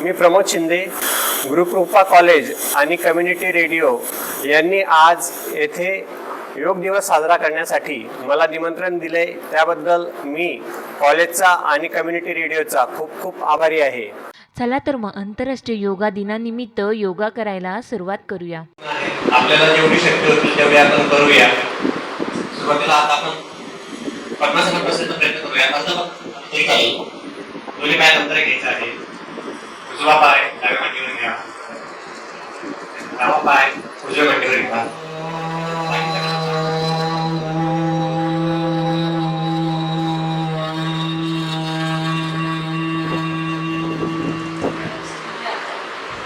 मी Pramod Shinde Gurukrupa college आणि community radio यांनी आज येथे योग दिवस साजरा करण्यासाठी मला निमंत्रण दिले त्याबद्दल मी कॉलेजचा आणि कम्युनिटी रेडिओचा खूप खूप आभारी आहे. चला तर मग आंतरराष्ट्रीय योगा दिनानिमित्त योगा करायला सुरुवात करूया. आपल्याला जेवढी शक्य होतील तेवढी आपण करूया. सुरुवातीला आता आपण बसण्याचा प्रयत्न करूया. असं बघ, तरी चालेल. दोन्ही नंतर घ्यायचा आहे. उजवा पाय डाव्या मांडीवर घ्या डावा पाय उजव्या मांडीवर घ्या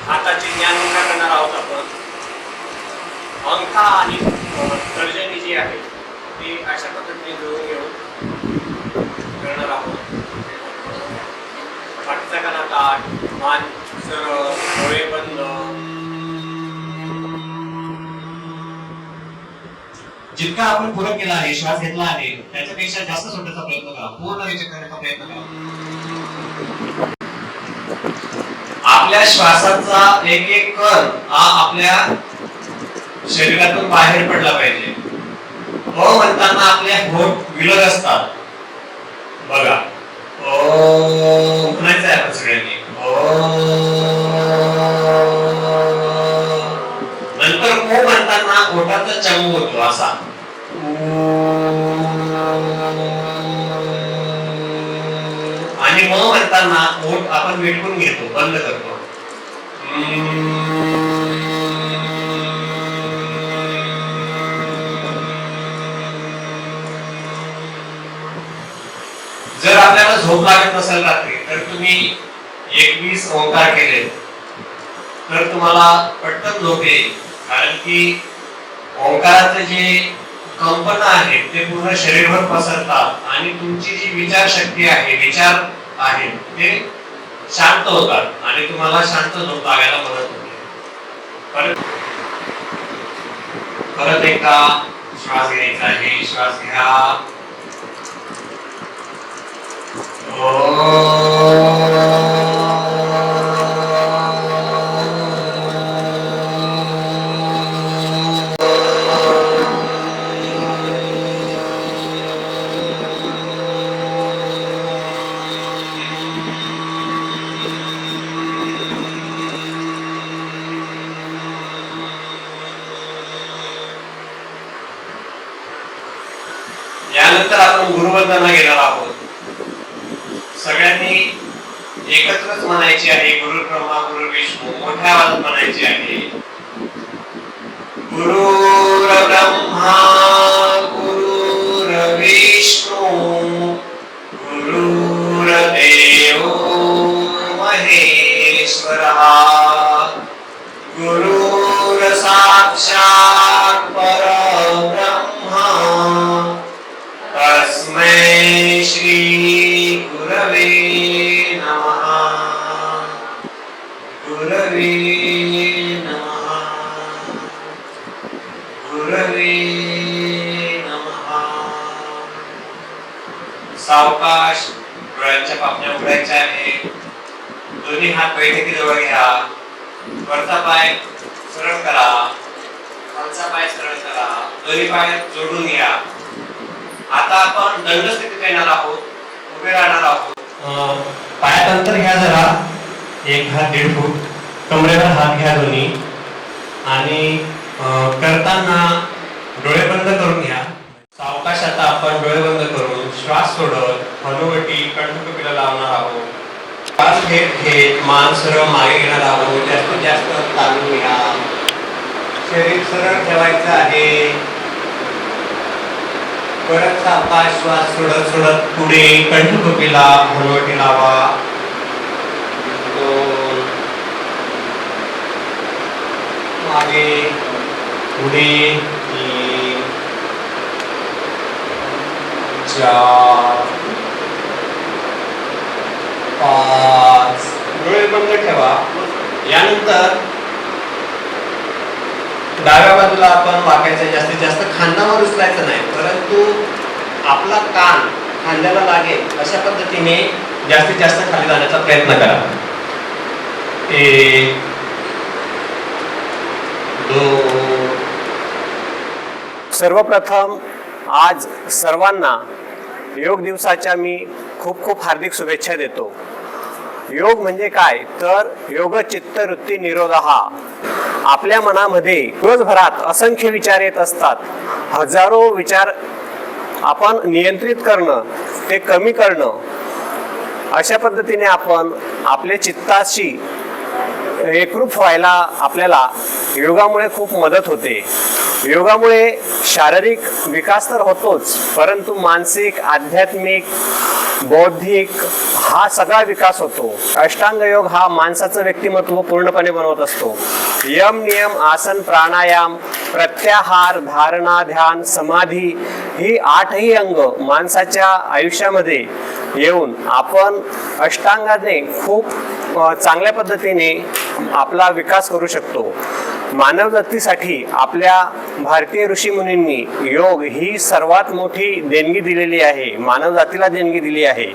हाताची ज्ञानमुद्रा करणार आहोत आपण अंगठा आणि अ, तर्जनी जी आहे ती अशा पद्धतीने जुळून घेऊन करणार आहोत पाठीचा कणा ताट मान सरळ डोळे बंद. जितका आपण पूरक केला आहे श्वास घेतला आहे त्याच्यापेक्षा जास्त सोडण्याचा प्रयत्न करा. पूर्ण विचार करण्याचा प्रयत्न करा. आपल्या श्वासाचा एक एक कर हा आपल्या शरीरातून बाहेर पडला पाहिजे. हो म्हणताना आपले होठ विलग असतात. बघा. म्हणायचं आहे आपण सगळ्यांनी ओ नंतर ओ म्हणताना ओठाचा चमू होतो असा आणि म म्हणताना ओठ आपण वेटकून घेतो बंद करतो जर आपल्याला झोप लागत नसेल रात्री तर तुम्ही एकवीस ओंकार केले. तर तुम्हाला पटकन झोप येईल कारण की ओंकाराचं जे कंपन आहेत ते पूर्ण शरीरभर पसरतात आणि तुमची जी विचारशक्ती आहे विचार आहेत ते शांत होतात आणि तुम्हाला शांत झोप लागायला मदत होते. परत परत एकदा श्वास घ्यायचा आहे श्वास घ्या. यानंतर आपण गुरुवंदना घेणार आहोत. सगळ्यांनी एकत्रच म्हणायची आहे गुरु ब्रह्मा गुरु विष्णू मोठ्या आवाज म्हणायची आहे. गुरु ब्रह्मा गुरवे सावकाश डोळ्यांच्या पापण्या उघडायच्या आहे. दोन्ही हात बैठकीजवळ घ्या. वरचा पाय सरळ करा. खालचा पाय सरळ करा. दोन्ही पाय जोडून घ्या. आता आपण दंड स्थितीत येणार आहोत. उभे राहणार आहोत. पायात अंतर घ्या जरा. एक हात दीड फूट. कमरेवर हात घ्या दोन्ही. आणि करताना डोळे बंद करून घ्या. सावकाश आता आपण डोळे बंद करून श्वास सोडत हनुवटी कंठकुपीला लावणार आहोत. श्वास घेत घेत मान सरळ मागे घेणार आहोत. जास्तीत जास्त चालू घ्या. शरीर सरळ ठेवायचं आहे. परत सावकाश श्वास सोडत सोडत पुढे कंठकुपीला हनुवटी लावा. दोन. मागे. पुढे तीन चार पाच डोळे बंद ठेवा. यानंतर डाव्या बाजूला आपण वाकायचं जास्तीत जास्त खांद्यावर उचलायचं नाही. परंतु आपला कान खांद्याला लागेल अशा पद्धतीने जास्तीत जास्त खाली जाण्याचा प्रयत्न करा. एक दोन सर्वप्रथम आज सर्वांना योग दिवसाच्या मी खूप खूप हार्दिक शुभेच्छा देतो. योग म्हणजे काय? तर योग चित्तवृत्ती निरोध हा. आपल्या मनामध्ये दिवसभरात असंख्य विचार येत असतात. हजारो विचार आपण नियंत्रित करणं ते कमी करणं अशा पद्धतीने आपण आपल्या चित्ताशी एकरूप व्हायला आपल्याला योगामुळे खूप मदत होते. योगामुळे शारीरिक विकास तर होतोच परंतु मानसिक आध्यात्मिक बौद्धिक हा सगळा विकास होतो. अष्टांग योग हा माणसाचं व्यक्तिमत्व पूर्णपणे बनवत असतो. यम नियम आसन प्राणायाम प्रत्याहार धारणा ध्यान समाधी ही आठही अंग माणसाच्या आयुष्यामध्ये येऊन आपण अष्टांगाने खूप चांगल्या पद्धतीने आपला विकास करू शकतो. मानव जातीसाठी आपल्या भारतीय ऋषी मुनींनी योग ही सर्वात मोठी देणगी दिलेली आहे मानव जातीला देणगी दिली आहे.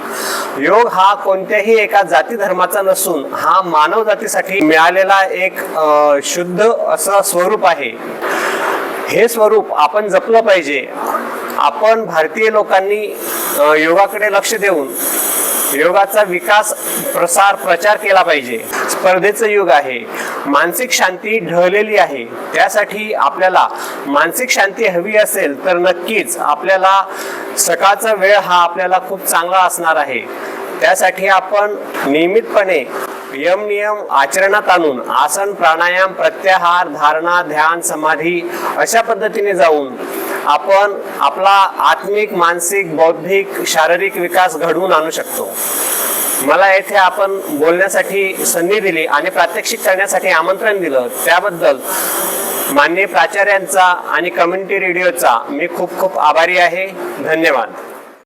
योग हा कोणत्याही एका जाती धर्माचा नसून हा मानव जातीसाठी मिळालेला एक शुद्ध असं स्वरूप आहे. हे स्वरूप आपण जपलं पाहिजे. आपण भारतीय लोकांनी योगाकडे लक्ष देऊन योगाचा विकास प्रसार प्रचार केला पाहिजे. स्पर्धेचं युग आहे. मानसिक शांती ढळलेली आहे. त्यासाठी आपल्याला मानसिक शांती हवी असेल तर नक्कीच आपल्याला सकाळचा वेळ हा आपल्याला खूप चांगला असणार आहे. त्यासाठी आपण नियमितपणे यम नियम आचरणात आणून आसन प्राणायाम प्रत्याहार धारणा ध्यान समाधी अशा पद्धतीने जाऊन आपण आपला आत्मिक मानसिक बौद्धिक शारीरिक विकास घडवून आणू शकतो. मला येथे आपण बोलण्यासाठी संधी दिली आणि प्रात्यक्षिक करण्यासाठी आमंत्रण दिलं. त्याबद्दल माननीय प्राचार्यांचा आणि कम्युनिटी रेडिओचा मी खूप खूप आभारी आहे. धन्यवाद.